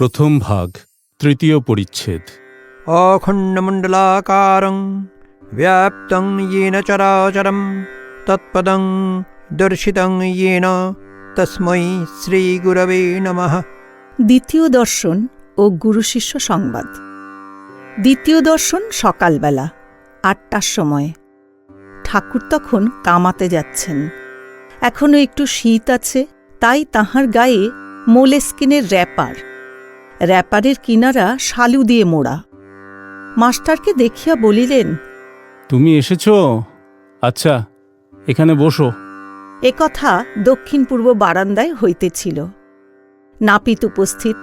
প্রথম ভাগ তৃতীয় পরিচ্ছেদ। অখণ্ডমণ্ডলাকারং ব্যাপ্তং ইয়েন চরাচরম তৎপদং দর্শিতং ইয়েন তস্মৈ শ্রীগুরবে নমঃ দ্বিতীয় দর্শন ও গুরুশিষ্য সংবাদ। দ্বিতীয় দর্শন সকালবেলা আটটার সময়। ঠাকুর তখন কামাতে যাচ্ছেন। এখনও একটু শীত আছে তাই তাহার গায়ে মোলেস্কিনের র্যাপার। র্যাপারের কিনারা শালু দিয়ে মোড়া। মাস্টারকে দেখিয়া বলিলেন তুমি এসেছ? আচ্ছা এখানে বসো। একথা দক্ষিণ পূর্ব বারান্দায় হইতেছিল। নাপিত উপস্থিত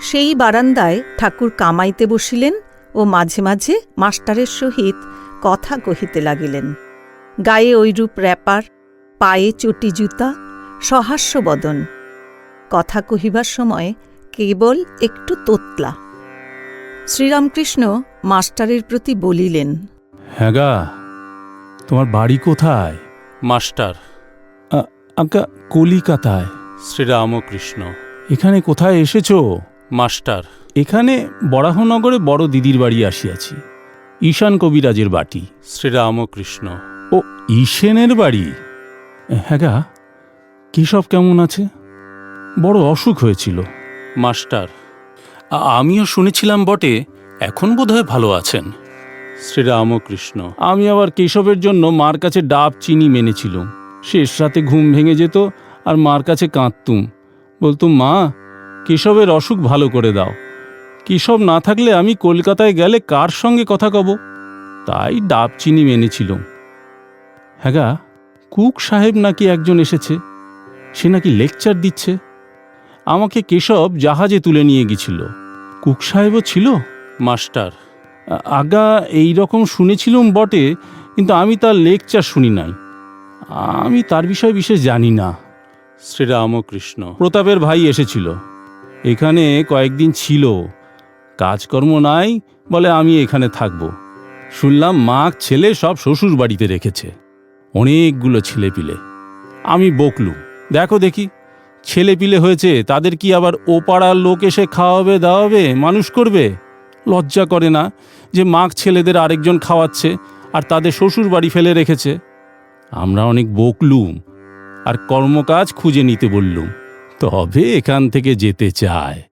সেই বারান্দায় ঠাকুর কামাইতে বসিলেন ও মাঝে মাঝে মাস্টারের সহিত কথা কহিতে লাগিলেন। গায়ে ঐরূপ র্যাপার পায়ে চটি জুতা সহাস্য বদন কথা কহিবার সময় কেবল একটু তোতলা। শ্রীরামকৃষ্ণ মাস্টারের প্রতি বলিলেন হ্যাঁ গা তোমার বাড়ি কোথায়? মাস্টার আজ্ঞা কলিকাতায়। শ্রীরামকৃষ্ণ এখানে কোথায় এসেছ? মাস্টার এখানে বরাহনগরে বড় দিদির বাড়ি আসিয়াছি ঈশান কবিরাজের বাটি। শ্রীরামকৃষ্ণ ও ঈশেনের বাড়ি? হ্যাঁ গা কেশব কেমন আছে? বড় অসুখ হয়েছিল। মাস্টার। আমিও শুনেছিলাম বটে এখন বোধহয় ভালো আছেন। শ্রীরামকৃষ্ণ আমি আবার কেশবের জন্য মার কাছে ডাব চিনি মেনেছিলুম। শেষ রাতে ঘুম ভেঙে যেত আর মার কাছে কাঁদতুম। বলতুম মা কেশবের অসুখ ভালো করে দাও। কেশব না থাকলে আমি কলকাতায় গেলে কার সঙ্গে কথা কব? তাই ডাব চিনি মেনেছিলুম। হ্যাঁ কুক সাহেব নাকি একজন এসেছে? সে নাকি লেকচার দিচ্ছে? আমাকে কেশব জাহাজে তুলে নিয়ে গেছিল। কুক সাহেবও ছিল? মাস্টার। আগা এই রকম শুনেছিলুম বটে কিন্তু আমি তার লেকচার শুনি নাই। আমি তার বিষয়ে বিশেষ জানি না। শ্রীরামকৃষ্ণ। প্রতাপের ভাই এসেছিল। এখানে কয়েকদিন ছিল। কাজকর্ম নাই বলে আমি এখানে থাকব। শুনলাম মা ছেলে সব শ্বশুর বাড়িতে রেখেছে। অনেকগুলো ছেলেপিলে। আমি বকলু দেখো দেখি। ছেলেপিলে হয়েছে, তাদের কি আবার ও পাড়ার লোক এসে খাওয়াবে, দাওয়াবে, মানুষ করবে? লজ্জা করে না যে মাক ছেলেদের আরেকজন খাওয়াচ্ছে আর তাদের শ্বশুর বাড়ি ফেলে রেখেছে? আমরা অনেক বকলুম আর কর্মকাজ খুঁজে নিতে বললুম। তবে এখান থেকে যেতে চায়।